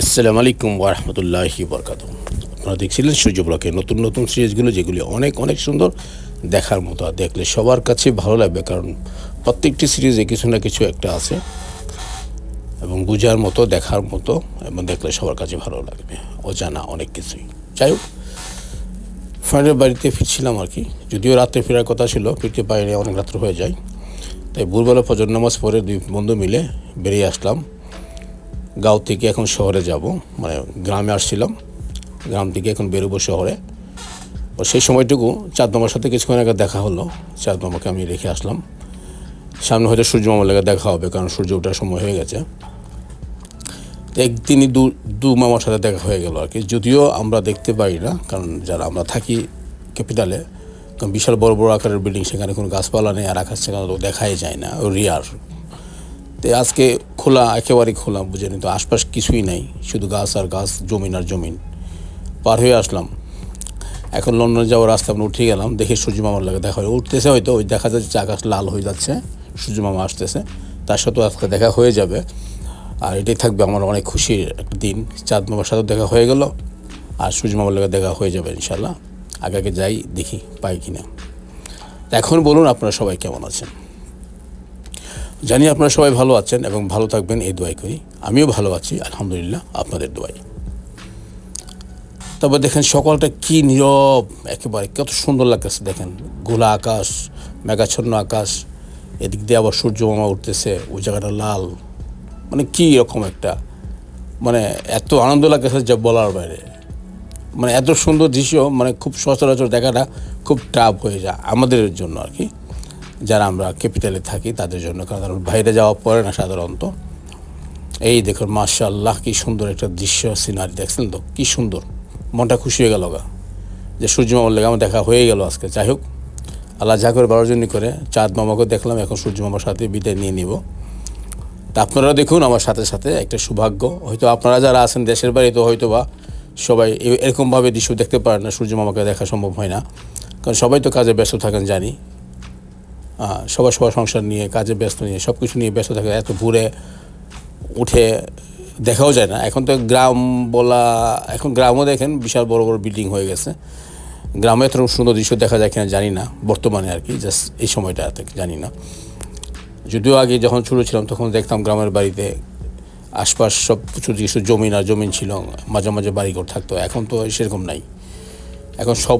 আসসালামু আলাইকুম ওরহমতুল্লাহি বরকাত আপনারা দেখছিলেন সূর্য ব্লকের নতুন নতুন সিরিজগুলো, যেগুলি অনেক অনেক সুন্দর দেখার মতো। আর দেখলে সবার কাছে ভালো লাগবে, কারণ প্রত্যেকটি সিরিজে কিছু না কিছু একটা আছে। এবং বোঝার মতো, দেখার মতো, এবং দেখলে সবার কাছে ভালো লাগবে। অজানা অনেক কিছুই। যাই হোক, ফ্রেন্ডের বাড়িতে ফিরছিলাম আর কি। যদিও রাত্রে ফেরার কথা ছিল, ফিরতে পারিনি, অনেক রাত্র হয়ে যায়। তাই ভোরবেলা ফজর নামাজ পরে দুই বন্ধু মিলে বেরিয়ে আসলাম। গাঁও থেকে এখন শহরে যাব। মানে গ্রামে আসছিলাম। গ্রাম থেকে এখন বেরোবো শহরে। ও সেই সময়টুকু চাঁদ মামার সাথে কিছুক্ষণ আগে দেখা হলো। চাঁদ মামাকে আমি রেখে আসলাম। সামনে হয়তো সূর্য মামার লেগে দেখা হবে, কারণ সূর্য ওঠার সময় হয়ে গেছে। একদিনই দু দু মামার সাথে দেখা হয়ে গেল আর কি। যদিও আমরা দেখতে পাই না, কারণ যারা আমরা থাকি ক্যাপিটালে, কারণ বিশাল বড় বড় আকারের বিল্ডিং, সেখানে কোনো গাছপালা নেই আর আকাশ সেখানে দেখাই যায় না ও রিয়ার। তো আজকে খোলা একেবারেই খোলা, বুঝে তো। আশপাশ কিছুই নাই, শুধু গাছ আর গাছ, জমিন আর জমিন। পার হয়ে আসলাম। এখন লন্ডন যাওয়ার রাস্তা আমরা উঠে গেলাম, দেখে সূর্য মামার লাগে দেখা হয় উঠতেছে হয়তো, ওই দেখা যাচ্ছে আকাশ লাল হয়ে যাচ্ছে, সূর্য মামা আসতেছে। তার সাথেও আজকে দেখা হয়ে যাবে। আর এটাই থাকবে আমার অনেক খুশির একটা দিন। চাঁদ মামার সাথেও দেখা হয়ে গেল, আর সূর্য মামার লাগে দেখা হয়ে যাবে ইনশাল্লাহ আগে আগে যাই, দেখি পাই কিনা। এখন বলুন, আপনারা সবাই কেমন আছেন? জানি আপনারা সবাই ভালো আছেন এবং ভালো থাকবেন, এই দোয়াই করি। আমিও ভালো আছি, আলহামদুলিল্লাহ, আপনাদের দোয়াই। তারপর দেখেন, সকালটা কি নীরব, একেবারে কত সুন্দর লাগতেছে, দেখেন। গোলা আকাশ, মেঘাচ্ছন্ন আকাশ, এদিক দিয়ে আবার সূর্য মামা উঠতেছে, ওই জায়গাটা লাল। মানে কী রকম একটা মানে এত আনন্দ লাগতেছে যা বলার বাইরে। মানে এত সুন্দর দৃশ্য মানে খুব সচরাচর দেখাটা খুব টাফ হয়ে যায় আমাদের জন্য আর কি। যারা আমরা ক্যাপিটালে থাকি, তাদের জন্য, কারণ বাইরে যাওয়া পড়ে না সাধারণত। এই দেখুন মার্শাল্লাহ কি সুন্দর একটা দৃশ্য সিনারি দেখছেন তো? কি সুন্দর। মনটা খুশি হয়ে গেল গা। যে সূর্য মামার লেগে আমার দেখা হয়ে গেল আজকে। যাই হোক, আল্লাহ যা করে বারো জনই করে। চাঁদ মামাকে দেখলাম, এখন সূর্য মামার সাথে বিদায় নিয়ে নিব। তা আপনারা দেখুন আমার সাথে সাথে একটা সৌভাগ্য। হয়তো আপনারা যারা আছেন, দেশের বাড়িতে হয়তো বা সবাই এরকমভাবে দৃশ্য দেখতে পারেন না সূর্য মামাকে দেখা সম্ভব হয় না। কারণ সবাই তো কাজে ব্যস্ত থাকেন, জানি। সবার সবার সংসার নিয়ে, কাজে ব্যস্ত নিয়ে সব কিছু নিয়ে ব্যস্ত থাকে, এত ভোরে উঠে দেখাও যায় না। এখন তো গ্রাম বলা, এখন গ্রামও দেখেন বিশাল বড় বড় বিল্ডিং হয়ে গেছে। গ্রামে এত সুন্দর দৃশ্য দেখা যায় কিনা জানি না, বর্তমানে আর কি জাস্ট এই সময়টাতে জানি না। যদিও আগে যখন ছোটো ছিলাম তখন দেখতাম গ্রামের বাড়িতে আশপাশ সব কিছু দৃশ্য জমিন আর জমিন ছিল, মাঝে মাঝে বাড়িঘর থাকতো, এখন তো সেরকম নাই। এখন সব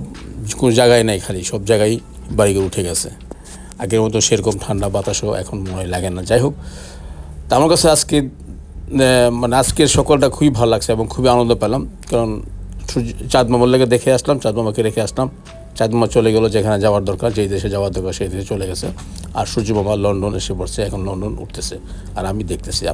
কোনো জায়গায় নাই খালি, সব জায়গায় বাড়িঘর উঠে গেছে। আগের মতো সেরকম ঠান্ডা বাতাসও এখন মনে লাগে না। যাই হোক, তা আমার কাছে আজকে মানে আজকের সকালটা খুবই ভালো লাগছে এবং খুবই আনন্দ পেলাম। কারণ সূর্য- চাঁদ মামার লেগে দেখে আসলাম, চাঁদ মামাকে রেখে আসলাম। চাঁদ মামা চলে গেলো যেখানে যাওয়ার দরকার, যেই দেশে যাওয়ার দরকার সেই দেশে চলে গেছে। আর সূর্য মামা লন্ডন এসে পড়ছে, এখন লন্ডন উঠতেছে। আর আমি দেখতেছি